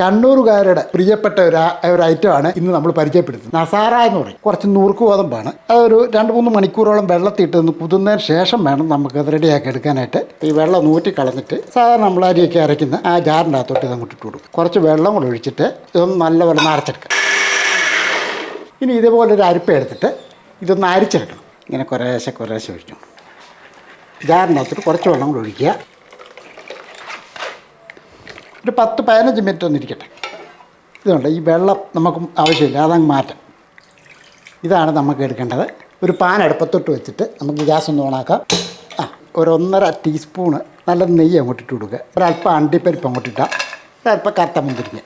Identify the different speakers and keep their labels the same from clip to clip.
Speaker 1: കണ്ണൂരുകാരുടെ പ്രിയപ്പെട്ട ഒരു ഒരു ഐറ്റമാണ് ഇന്ന് നമ്മൾ പരിചയപ്പെടുത്തുന്നത്. നസാറ എന്ന് പറയും. കുറച്ച് നൂർക്ക് ഗോതമ്പാണ്. അതൊരു രണ്ട് മൂന്ന് മണിക്കൂറോളം വെള്ളത്തിട്ട് ഒന്ന് കുതിർന്നതിന് ശേഷം വേണം നമുക്ക് അത് റെഡിയാക്കി എടുക്കാനായിട്ട്. ഈ വെള്ളം നൂറ്റി കളഞ്ഞിട്ട് സാധാരണ നമ്മൾ അരിയൊക്കെ അരയ്ക്കുന്ന ആ ജാറിന്റെ അകത്തോട്ട് ഇത് അങ്ങോട്ട് ഇട്ട് കൊടുക്കും. കുറച്ച് വെള്ളം കൂടെ ഒഴിച്ചിട്ട് ഇതൊന്ന് നല്ലപോലെ അരച്ചെടുക്കാം. ഇനി ഇതേപോലെ ഒരു അരിപ്പ എടുത്തിട്ട് ഇതൊന്ന് അരിച്ചെടുക്കണം. ഇങ്ങനെ കുറേശ്ശെ കുറേശ്ശെ ഒഴിച്ചു ജാറിന്റെ അകത്തോട്ട് കുറച്ച് വെള്ളം കൂടെ ഒഴിക്കുക. ഒരു പത്ത് പതിനഞ്ച് മിനിറ്റ് ഒന്ന് ഇരിക്കട്ടെ ഇതുണ്ട് ഈ വെള്ളം നമുക്ക് ആവശ്യമില്ല അതങ്ങ് മാറ്റാം. ഇതാണ് നമുക്ക് എടുക്കേണ്ടത്. ഒരു പാൻ അടുപ്പത്തൊട്ട് വെച്ചിട്ട് നമുക്ക് ഗ്യാസ് ഒന്ന് ഓണാക്കാം ആ ഒരു ഒന്നര ടീസ്പൂണ് നല്ല നെയ്യ് അങ്ങോട്ട് ഇട്ട് കൊടുക്കുക. ഒരല്പം അണ്ടിപ്പരിപ്പ് അങ്ങോട്ട് ഇട്ടാം ഒരല്പം കറുത്ത മുന്തിരിഞ്ഞ്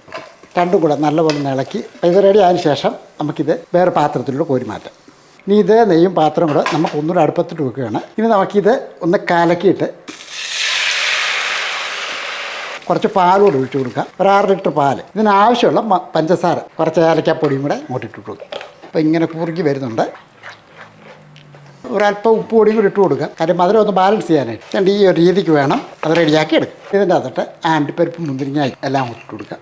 Speaker 1: രണ്ടും കൂടെ നല്ലപോലെ ഇളക്കി ഇത് റെഡി ആയതിനു ശേഷം നമുക്കിത് വേറെ പാത്രത്തിലൂടെ കോരി മാറ്റാം. ഇനി ഇതേ നെയ്യും പാത്രം കൂടെ നമുക്ക് ഒന്നുകൂടെ അടുപ്പത്തിട്ട് വെക്കുകയാണ്. ഇനി നമുക്കിത് ഒന്ന് കലക്കിയിട്ട് കുറച്ച് പാലൂടെ ഒഴിച്ചു കൊടുക്കുക ഒരു ആറ് ലിറ്റർ പാൽ. ഇതിനാവശ്യമുള്ള പഞ്ചസാര. കുറച്ച് ഏലക്കാപ്പൊടിയും കൂടെ അങ്ങോട്ട് ഇട്ട് കൊടുക്കുക അപ്പോൾ ഇങ്ങനെ കുറുകി വരുന്നുണ്ട്. ഒരല്പം ഉപ്പ് പൊടിയും കൂടി ഇട്ട് കൊടുക്കുക കാര്യം മധുരം ഒന്ന് ബാലൻസ് ചെയ്യാനായിട്ട് രണ്ട് ഈ ഒരു രീതിക്ക് വേണം. അത് റെഡിയാക്കി എടുക്കുക ഇതിന്റെ അകത്തിട്ട് ആന്റിപ്പരിപ്പ് മുന്തിരിങ്ങായി എല്ലാം ഇട്ട് കൊടുക്കുക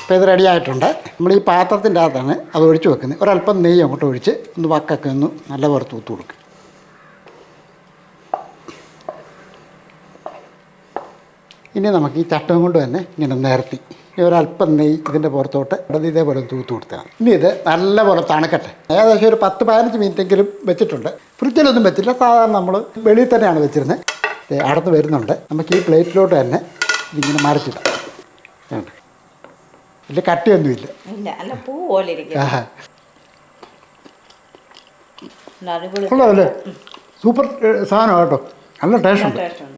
Speaker 1: അപ്പോൾ ഇത് റെഡി ആയിട്ടുണ്ട്. നമ്മൾ ഈ പാത്രത്തിന്റെ അകത്താണ് അത് ഒഴിച്ച് വെക്കുന്നത്. ഒരല്പം നെയ്യ് അങ്ങോട്ട് ഒഴിച്ച് ഒന്ന് വക്കൊക്കെ ഒന്ന് നല്ല പുറത്ത് ഊത്ത് കൊടുക്കുക. ഇനി നമുക്ക് ഈ ചട്ടം കൊണ്ട് തന്നെ ഇങ്ങനെ നിരത്തി. ഇനി ഒരല്പം നെയ്യ് ഇതിന്റെ പുറത്തോട്ട് ഇടത് ഇതേപോലെ തൂത്ത് കൊടുത്തതാണ് ഇനി ഇത് നല്ലപോലെ തണുക്കട്ടെ. ഏകദേശം ഒരു പത്ത് പതിനഞ്ച് മിനിറ്റെങ്കിലും വെച്ചിട്ടുണ്ട്. ഫ്രിഡ്ജിലൊന്നും വെച്ചില്ല സാധാരണ നമ്മൾ വെളിയിൽ തന്നെയാണ് വെച്ചിരുന്നത് അടുത്ത് വരുന്നുണ്ട്. നമുക്ക് ഈ പ്ലേറ്റിലോട്ട് തന്നെ ഇതിങ്ങനെ മറിച്ചിടാം.
Speaker 2: ഇല്ല കട്ടിയൊന്നുമില്ല
Speaker 1: കൊള്ളാമല്ലേ സൂപ്പർ സാധനം കേട്ടോ. നല്ല
Speaker 2: ടേസ്റ്റ് ഉണ്ട്.